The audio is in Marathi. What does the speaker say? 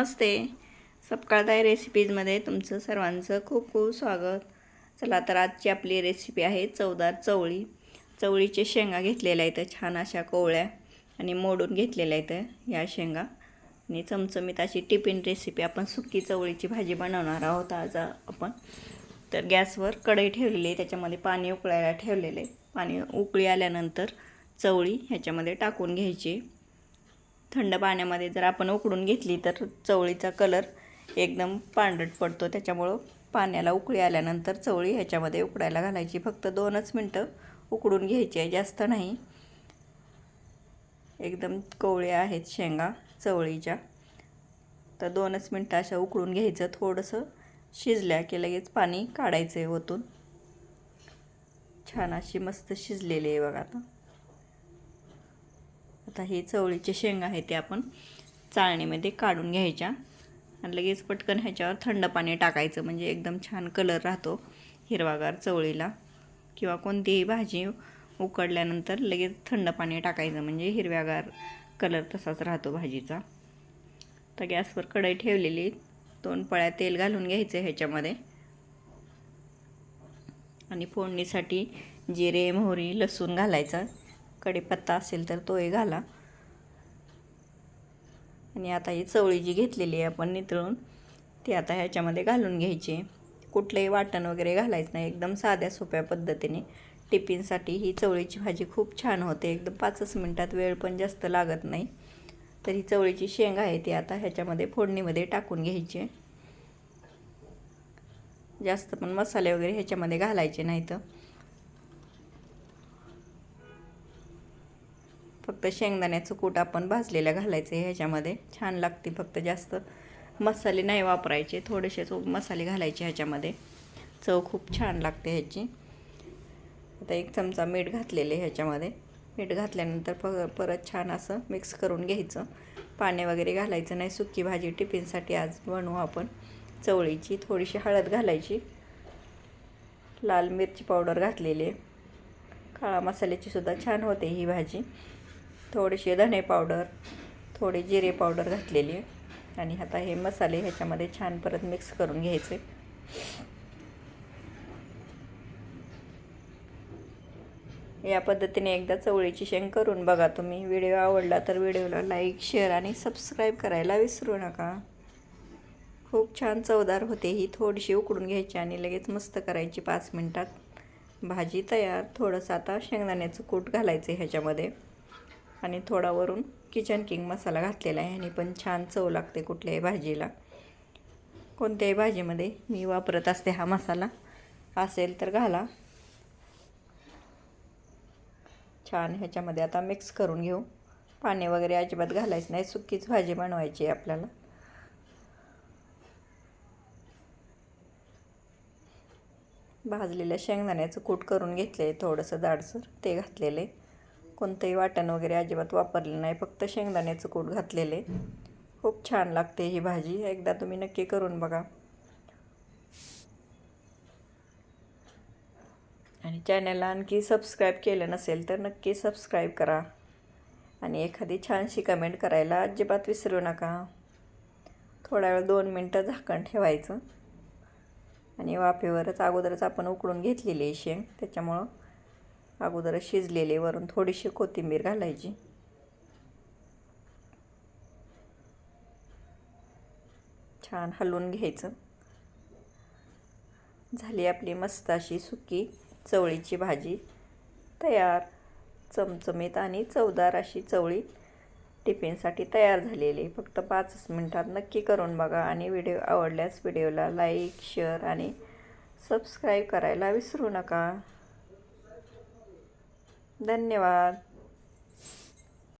नमस्ते. सपकाळदाय रेसिपीजमध्ये तुमचं सर्वांचं खूप खूप स्वागत. चला तर आजची आपली रेसिपी आहे चवदार चवळी. चवळीचे शेंगा घेतलेल्या आहेत छान अशा कोवळ्या आणि मोडून घेतलेल्या आहेत या शेंगा. आणि चमचमीत अशी टिफिन रेसिपी आपण सुकी चवळीची भाजी बनवणार आहोत आज आपण. तर गॅसवर कढई ठेवलेली आहे त्याच्यामध्ये पाणी उकळायला ठेवलेलं आहे. पाणी उकळी आल्यानंतर चवळी ह्याच्यामध्ये टाकून घ्यायची. थंड पाण्यामध्ये जर आपण उकडून घेतली तर चवळीचा कलर एकदम पांढरट पडतो. त्याच्यामुळं पाण्याला उकळी आल्यानंतर चवळी ह्याच्यामध्ये उकडायला घालायची. फक्त दोनच मिनटं उकडून घ्यायची आहे जास्त नाही. एकदम कोवळ्या आहेत शेंगा चवळीच्या. तर दोनच मिनटं अशा उकळून घ्यायचं. थोडंसं शिजल्या की लगेच पाणी काढायचं आहे ओतून छान अशी मस्त शिजलेली आहे बघा आता. आता हे चवळीचे शेंगा आहे ते आपण चाळणीमध्ये काढून घ्यायच्या. आणि लगेच पटकन ह्याच्यावर थंड पाणी टाकायचं म्हणजे एकदम छान कलर राहतो हिरवागार चवळीला. किंवा कोणतीही भाजी उकडल्यानंतर लगेच थंड पाणी टाकायचं म्हणजे हिरव्यागार कलर तसाच राहतो भाजीचा. तर गॅसवर कढई ठेवलेली दोन पळ्या तेल घालून घ्यायचं ह्याच्यामध्ये. आणि फोडणीसाठी जिरे मोहरी लसूण घालायचा. कढीपत्ता असेल तर तोही घाला. आणि आता ही चवळी जी घेतलेली आहे आपण नितळून ती आता ह्याच्यामध्ये घालून घ्यायची. कुठलंही वाटण वगैरे घालायचं नाही. एकदम साध्या सोप्या पद्धतीने टिफिनसाठी ही चवळीची भाजी खूप छान होते. एकदम पाचच मिनटात वेळ पण जास्त लागत नाही. तर ही चवळीची शेंग आहे ती आता ह्याच्यामध्ये फोडणीमध्ये टाकून घ्यायची. जास्त पण मसाले वगैरे ह्याच्यामध्ये घालायचे नाहीत. फक्त शेंगदाण्याचं कूट आपण भाजलेलं घालायचं आहे ह्याच्यामध्ये. छान लागते फक्त जास्त. मसाले नाही वापरायचे थोडेसेच मसाले घालायचे ह्याच्यामध्ये. चव खूप छान लागते ह्याची. आता एक चमचा मीठ घातलेले ह्याच्यामध्ये. मीठ घातल्यानंतर प परत छान असं मिक्स करून घ्यायचं. पाणी वगैरे घालायचं नाही सुकी भाजी टिफिनसाठी आज बनवू आपण. चवळीची थोडीशी हळद घालायची. लाल मिरची पावडर घातलेली आहे. काळा मसाल्याची सुद्धा छान होते ही भाजी. थोडेसे धणे पावडर थोडी जिरे पावडर घातलेली आहे. आणि आता हे मसाले ह्याच्यामध्ये छान परत मिक्स करून घ्यायचे. या पद्धतीने एकदा चवळीची शेंग करून बघा तुम्ही. व्हिडिओ आवडला तर व्हिडिओला लाईक शेअर आणि सबस्क्राईब करायला विसरू नका. खूप छान चवदार होते ही. थोडीशी उकडून घ्यायची आणि लगेच मस्त करायची पाच मिनटात. भाजी तयार. थोडंसं आता शेंगदाण्याचं कूट घालायचं ह्याच्यामध्ये. आणि थोडा वरून किचन किंग मसाला घातलेला आहे. आणि पण छान चव लागते कुठल्याही भाजीला. कोणत्याही भाजीमध्ये मी वापरत असते हा मसाला. असेल तर घाला. छान ह्याच्यामध्ये आता मिक्स करून घेऊ. पाणी वगैरे अजिबात घालायचं नाही. सुकीच भाजी बनवायची आहे आपल्याला. भाजलेल्या शेंगदाण्याचं कूट करून घेतले आहे थोडंसं जाडसर. ते घातलेले कोणतंही वाटण वगैरे अजिबात वापरलं नाही. फक्त शेंगदाण्याचं कूट घातलेले खूप छान लागते ही भाजी. एकदा तुम्ही नक्की करून बघा. आणि चॅनलला आणखी सबस्क्राईब केलं नसेल तर नक्की सबस्क्राईब करा. आणि एखादी छानशी कमेंट करायला अजिबात विसरू नका. थोडा वेळ दोन मिनटं झाकण ठेवायचं. आणि वाफेवरच अगोदरच आपण उकडून घेतलेली आहे शेंग. त्याच्यामुळं अगोदरच शिजलेले वरून थोडीशी कोथिंबीर घालायची. छान हलवून घ्यायचं. झाली आपली मस्त अशी सुकी चवळीची भाजी. तयार चमचमीत आणि चवदार अशी चवळी टिफिनसाठी तयार झालेली. फक्त पाचच मिनटात नक्की करून बघा आणि व्हिडिओ आवडल्यास व्हिडिओला लाईक शेअर आणि सबस्क्राईब करायला विसरू नका. धन्यवाद.